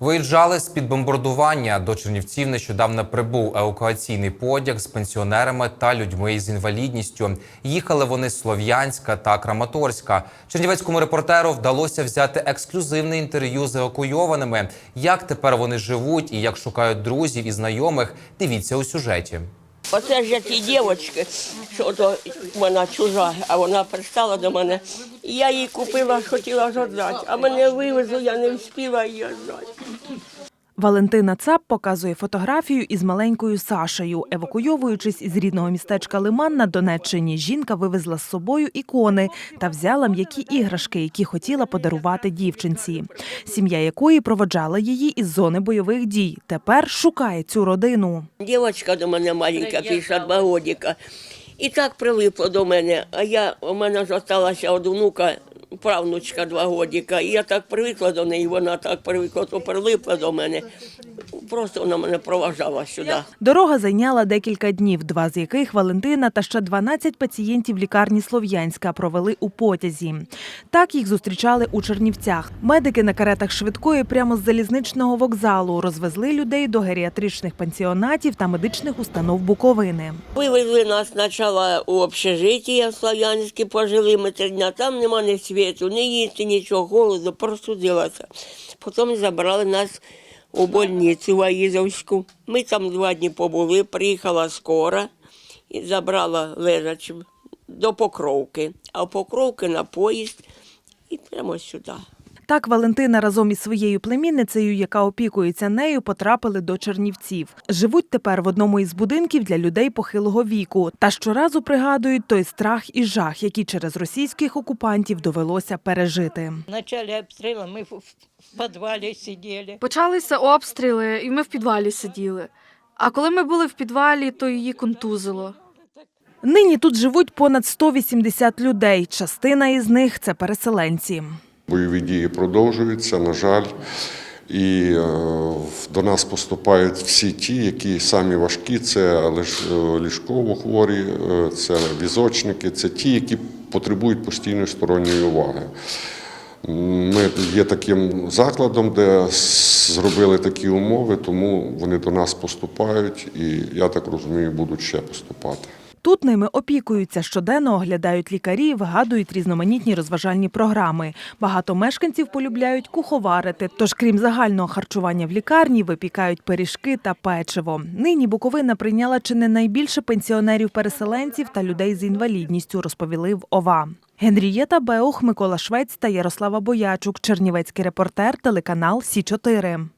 Виїжджали з під бомбардування. До Чернівців нещодавно прибув евакуаційний потяг з пенсіонерами та людьми з інвалідністю. Їхали вони з Слов'янська та Краматорська. Чернівецькому репортеру вдалося взяти ексклюзивне інтерв'ю з евакуйованими. Як тепер вони живуть і як шукають друзів і знайомих, дивіться у сюжеті. Оце ж ті дівчатки, що то вона чужа, а вона пристала до мене. І я їй купила, хотіла жодати, а мене вивезли, я не встигла її віддати. Валентина Цап показує фотографію із маленькою Сашею. Евакуйовуючись із рідного містечка Лиман на Донеччині, жінка вивезла з собою ікони та взяла м'які іграшки, які хотіла подарувати дівчинці. Сім'я якої проводжала її із зони бойових дій. Тепер шукає цю родину. Дівчинка до мене маленька, 52 годика. І так прилипла до мене. А я, у мене залишилася од внука, правнучка два годіка. І я так привикла до неї, вона так привикла, то прилипла до мене. Просто вона мене проважала сюди. Дорога зайняла декілька днів, два з яких Валентина та ще 12 пацієнтів лікарні Слов'янська провели у потязі. Так їх зустрічали у Чернівцях. Медики на каретах швидкої прямо з залізничного вокзалу розвезли людей до геріатричних пансіонатів та медичних установ Буковини. Вивезли нас спочатку у общежиття в Слав'янське, пожили ми три дня, там нема ні світу, ні їсти, нічого, голоду, простудилася. Потім забрали нас у больницю Аїзовську. Ми там два дні побули, приїхала скора і забрала лежачим до Покровки, а Покровки на поїзд і прямо сюди. Так Валентина разом із своєю племінницею, яка опікується нею, потрапили до Чернівців. Живуть тепер в одному із будинків для людей похилого віку. Та щоразу пригадують той страх і жах, які через російських окупантів довелося пережити. В начале обстрела мы в, подвале сидели. Почалися обстріли, і ми в підвалі сиділи. А коли ми були в підвалі, то її контузило. Нині тут живуть понад 180 людей. Частина із них це переселенці. Бойові дії продовжуються, на жаль. І е, до нас поступають всі ті, які самі важкі, це е, ліжково хворі, е, це візочники, це ті, які потребують постійної сторонньої уваги. Ми є таким закладом, де зробили такі умови, тому вони до нас поступають, і я так розумію, будуть ще поступати. Тут ними опікуються, щоденно оглядають лікарі, вигадують різноманітні розважальні програми. Багато мешканців полюбляють куховарити. Тож, крім загального харчування в лікарні, випікають пиріжки та печиво. Нині Буковина прийняла чи не найбільше пенсіонерів-переселенців та людей з інвалідністю, розповіли в ОВА. Генрієта Беух, Микола Швець та Ярослава Боячук, Чернівецький репортер, телеканал Сі 4